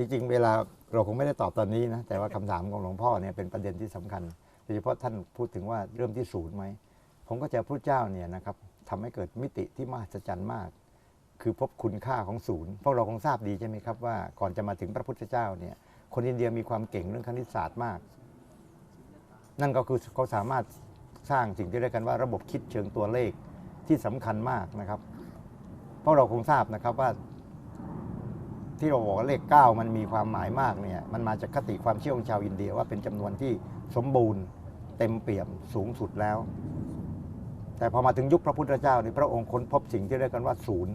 จริงๆ เวลาเราคงไม่ได้ตอบตอนนี้นะ แต่ว่าคำถามของหลวงพ่อเนี่ยเป็นประเด็นที่สำคัญโดยเฉพาะท่านพูดถึงว่าเริ่มที่ศูนย์ไหม ผมก็จะพระเจ้าเนี่ยนะครับทำให้เกิดมิติที่มหัศจรรย์มาก คือพบคุณค่าของศูนย์พวกเราคงทราบดีใช่ไหมครับว่าก่อนจะมาถึงพระพุทธเจ้าเนี่ยคนอินเดียมีความเก่งเรื่องคณิตศาสตร์มาก นั่นก็คือเขาสามารถสร้างสิ่งที่เรียกกันว่าระบบคิดเชิงตัวเลขที่สำคัญมากนะครับ เพราะเราคงทราบนะครับว่า ที่เราบอกว่าเลข 9 มันมีความหมายมากเนี่ยมันมาจากคติความเชื่อของชาวอินเดียว่าเป็นจำนวนที่สมบูรณ์เต็มเปี่ยมสูงสุดแล้ว แต่พอมาถึงยุคพระพุทธเจ้านี่พระองค์ค้นพบสิ่งที่เรียกกันว่าศูนย์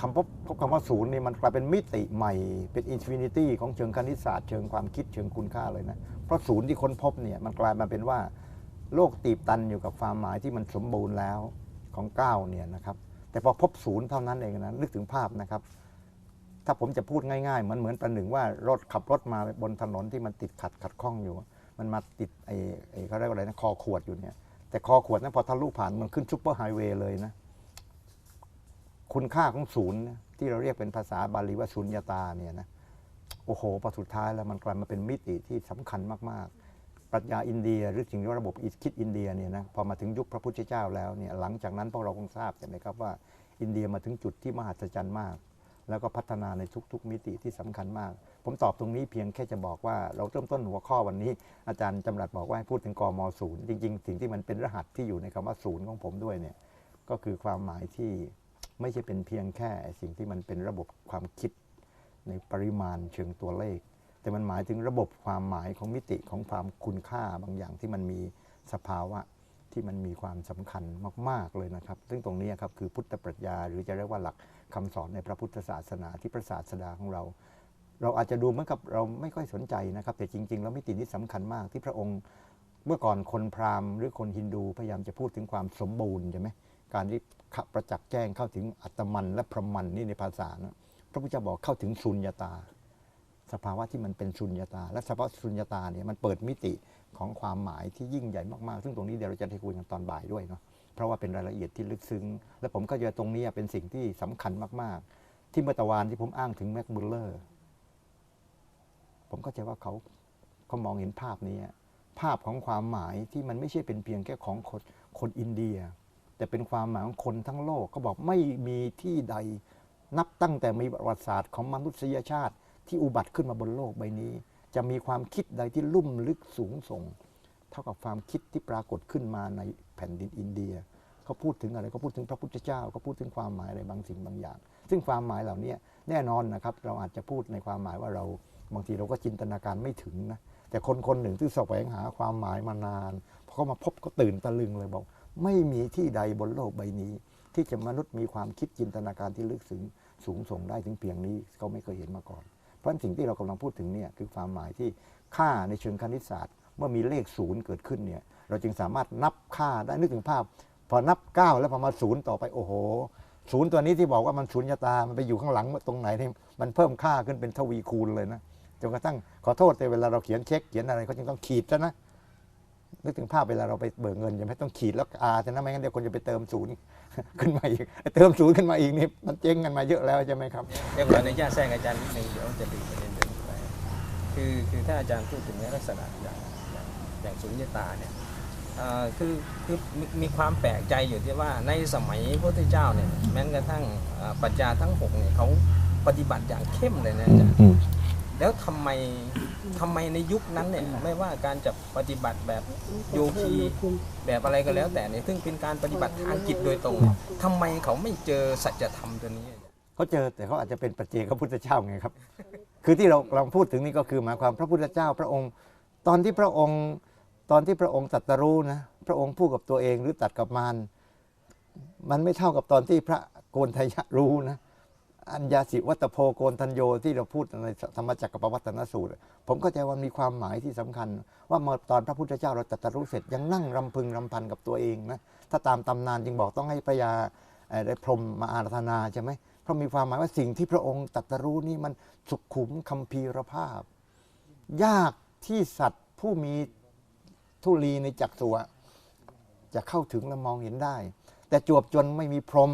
คำพบพบคำว่าศูนย์นี่มันกลายเป็นมิติใหม่เป็นอินฟินิตี้ของเชิงคณิตศาสตร์เชิงความคิดเชิงคุณค่าเลยนะ เพราะศูนย์ที่ค้นพบเนี่ยมันกลายมาเป็นว่า โลกตีบตันอยู่กับความหมายที่มันสมบูรณ์แล้วของเก้าเนี่ยนะครับ แต่พอพบศูนย์เท่านั้นเองนะนึกถึงภาพนะครับ ถ้าผมจะพูดง่ายๆ มันเหมือนประหนึ่งว่ารถขับรถมาบนถนนที่มันติดขัดขัดข้องอยู่ มันมาติดไอ้ไอ้เขาเรียกว่าอะไรนะคอขวดอยู่เนี่ย แต่คอขวดนั้นพอทะลุผ่านมันขึ้นซุปเปอร์ไฮเวย์เลยนะ คุณค่าของศูนย์ที่เราเรียกเป็นภาษาบาลีว่าสุญญตาเนี่ยนะโอ้โหพอสุดท้ายแล้วมันกลายมาเป็นมิติที่สำคัญมากๆ ปรัชญาอินเดียหรือสิ่งที่ว่าระบบคิดอินเดียเนี่ยนะพอมาถึงยุคพระพุทธเจ้าแล้วเนี่ยหลังจากนั้นพวกเราคงทราบใช่ไหมครับว่า อินเดียมาถึงจุดที่มหัศจรรย์มาก แล้วก็พัฒนาในทุก ๆ มิติที่สำคัญมาก ผมตอบตรงนี้เพียงแค่จะบอกว่าเราเริ่มต้นหัวข้อวันนี้ อาจารย์จำรัดบอกว่าให้พูดถึงกมศูนย์จริงๆ สิ่งที่มันเป็นรหัสที่อยู่ในคำว่าศูนย์ของผมด้วยเนี่ยก็คือความหมายที่ไม่ใช่เป็นเพียงแค่สิ่งที่มันเป็นระบบความคิดในปริมาณเชิงตัวเลข แต่มันหมายถึงระบบความหมายของมิติของความคุณค่าบางอย่างที่มันมีสภาวะที่มันมีความสำคัญมาก ๆ เลยนะครับ ซึ่งตรงนี้ครับคือพุทธปรัชญา หรือจะเรียกว่าหลักคำสอนในพระพุทธศาสนาที่พระศาสดาของเรา เราอาจจะดูเหมือนกับเราไม่ค่อยสนใจนะครับ แต่จริง ๆ แล้วมิตินี้สำคัญมากที่พระองค์ เมื่อก่อนคนพราหมณ์หรือคนฮินดูพยายามจะพูดถึงความสมบูรณ์ใช่ไหมการที่ประจักษ์แจ้งเข้าถึงอัตมันและพรหมันนี่ในภาษานะพระพุทธเจ้าบอกเข้าถึงสุญญตา สภาวะที่มันเป็นสุญญตา และสภาวะสุญญตาเนี่ยมันเปิดมิติของความหมายที่ยิ่งใหญ่มากๆ ซึ่งตรงนี้เดี๋ยวเราจะได้คุยกันตอนบ่ายด้วยเนาะเพราะว่าเป็นรายละเอียดที่ลึกซึ้ง และผมก็จะตรงนี้เป็นสิ่งที่สำคัญมากๆ ที่เมื่อตะวันที่ผมอ้างถึงแม็กมุลเลอร์ผมก็จะว่าเขาเขามองเห็นภาพนี้ภาพของความหมายที่มันไม่ใช่เป็นเพียงแค่ของคนคนอินเดีย แต่เป็นความหมายของคนทั้งโลกเขาบอกไม่มีที่ใดนับตั้งแต่มีประวัติศาสตร์ของมนุษยชาติ ที่อุบัติขึ้นมาบนโลกใบนี้ จะมีความคิดใดที่ลุ่มลึกสูงส่ง เท่ากับความคิดที่ปรากฏขึ้นมาในแผ่นดินอินเดียเขาพูดถึงอะไรเขาพูดถึงพระพุทธเจ้าเขาพูดถึงความหมายอะไรบางสิ่งบางอย่าง ซึ่งความหมายเหล่านี้แน่นอนนะครับ เราอาจจะพูดในความหมายว่าเราบางทีเราก็จินตนาการไม่ถึงนะแต่คนคนหนึ่งที่แสวงหาความหมายมานานพอเขามาพบก็ตื่นตะลึงเลยบอก ไม่มีที่ใดบนโลกใบนี้ ที่จะมนุษย์มีความคิดจินตนาการที่ลึกซึ้งสูงส่งได้ถึงเพียงนี้เขาไม่เคยเห็นมาก่อน เพราะสิ่งที่เรากำลังพูดถึงเนี่ยคือความหมายที่ค่าในเชิงคณิตศาสตร์ เมื่อมีเลขศูนย์เกิดขึ้นเนี่ยเราจึงสามารถนับค่าได้นึกถึงภาพ พอนับ 9 แล้วพอมาศูนย์ต่อไปโอ้โหศูนย์ตัวนี้ที่บอกว่ามันศูนย์ยตา มันไปอยู่ข้างหลังตรงไหนที่มันเพิ่มค่าขึ้นเป็นทวีคูณเลยนะจนกระทั่งขอโทษแต่เวลาเราเขียนเช็คเขียนอะไรเขาจึงต้องขีดซะนะ นึกถึงภาพเวลาเราไปเบิกเงินใช่ไหมต้องขีดแล้วอาใช่ไหมไม่งั้นเดี๋ยวคนจะไปเติมศูนย์ขึ้นมาอีกเติมศูนย์ขึ้นมาอีกนี่มันเจ๊งกันมาเยอะแล้วใช่ไหมครับเดี๋ยวขออนุญาตแทรกอาจารย์นิดนึงเดี๋ยวจะลืมประเด็นเรื่องนี้ไปคือคือถ้าอาจารย์พูดถึงในลักษณะอย่างอย่างอย่างสุญญตาเนี่ยเอ่อคือคือมีมีความแปลกใจอยู่ที่ว่าในสมัยพระพุทธเจ้าเนี่ยแม้กระทั่งเอ่อปรัชญาทั้งหกเนี่ยเขาปฏิบัติอย่างเข้มเลยนะอาจารย์ แล้วทำไมทำไมในยุคนั้นเนี่ยไม่ว่าการจะปฏิบัติแบบโยคีแบบอะไรก็แล้ว แต่เนี่ยซึ่งเป็นการปฏิบัติทางจิตโดยตรงเนี่ยทำไมเขาไม่เจอสัจธรรมตัวนี้อาจารย์เขาเจอแต่เขาอาจจะเป็นปัจเจกพระพุทธเจ้าไงครับ คือที่เราเราพูดถึงนี่ก็คือหมายความพระพุทธเจ้าพระองค์ ตอนที่พระองค์ตอนที่พระองค์ตรัสรู้นะพระองค์พูดกับตัวเองหรือตรัดกับมารมันไม่เท่ากับตอนที่พระโกนทยะรู้นะ อัญญาสิวัตโพโกนทัญโยที่เราพูดในธรรมจักรปวัตนสูตร ผมก็ใจว่ามีความหมายที่สำคัญ ว่าเมื่อตอนพระพุทธเจ้าเราตรัสรู้เสร็จยังนั่งรำพึงรำพันกับตัวเองนะถ้าตามตำนานจึงบอกต้องให้พระยาได้พรหมมาอาราธนาใช่ไหมเพราะมีความหมายว่าสิ่งที่พระองค์ตรัสรู้นี่มันสุขุมคัมภีรภาพ ยากที่สัตว์ผู้มีทุลีในจักรสวะจะเข้าถึงและมองเห็นได้ แต่จวบจนไม่มีพรหม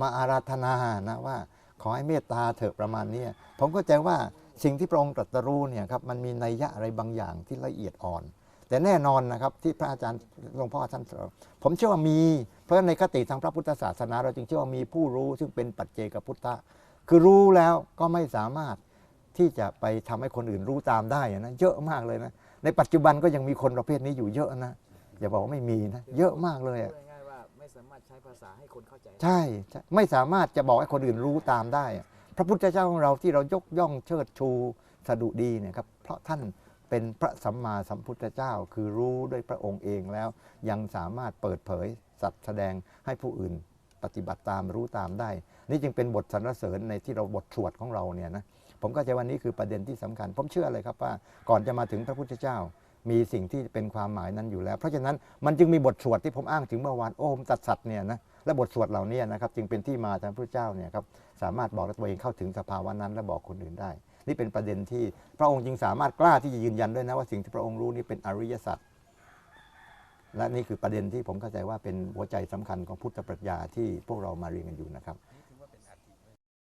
มาอาราธนานะว่า ขอให้เมตตาเถอะประมาณนี้ผมก็ใจว่าสิ่งที่พระองค์ตรัสรู้เนี่ยครับมันมีนัยยะอะไรบางอย่างที่ละเอียดอ่อน แต่แน่นอนนะครับที่พระอาจารย์หลวงพ่อท่านสอนผมเชื่อว่ามี เพราะในคติทางพระพุทธศาสนา เราจึงเชื่อว่ามีผู้รู้ซึ่งเป็นปัจเจกพุทธะคือรู้แล้วก็ไม่สามารถที่จะไปทำให้คนอื่นรู้ตามได้นะเยอะมากเลยนะในปัจจุบันก็ยังมีคนประเภทนี้อยู่เยอะนะอย่าบอกว่าไม่มีนะเยอะมากเลย สามารถใช้ภาษาให้คนเข้าใจใช่ใช่ไม่สามารถจะบอกให้คนอื่นรู้ตามได้ พระพุทธเจ้าของเราที่เรายกย่องเชิดชูสดุดีเนี่ยครับเพราะท่านเป็นพระสัมมาสัมพุทธเจ้าคือรู้ด้วยพระองค์เองแล้ว ยังสามารถเปิดเผยสัตว์แสดงให้ผู้อื่นปฏิบัติตามรู้ตามได้ นี่จึงเป็นบทสรรเสริญในที่เราบทสวดของเราเนี่ยนะผมก็จะวันนี้คือประเด็นที่สำคัญ ผมเชื่อเลยครับว่าก่อนจะมาถึงพระพุทธเจ้า มีสิ่งที่เป็นความหมายนั้นอยู่แล้ว เพราะฉะนั้นมันจึงมีบทสวดที่ผมอ้างถึงเมื่อวานโอมตัดสัตว์เนี่ยนะและบทสวดเหล่านี้นะครับจึงเป็นที่มาทางพระเจ้าเนี่ยครับสามารถบอกตัวเองเข้าถึงสภาวะนั้น และบอกคนอื่นได้ นี่เป็นประเด็นที่พระองค์จึงสามารถกล้าที่จะยืนยันด้วยนะว่าสิ่งที่พระองค์รู้นี่เป็นอริยสัจและนี่คือประเด็นที่ผมเข้าใจว่าเป็นหัวใจสำคัญของพุทธปรัชญาที่พวกเรามาเรียนกันอยู่นะครับ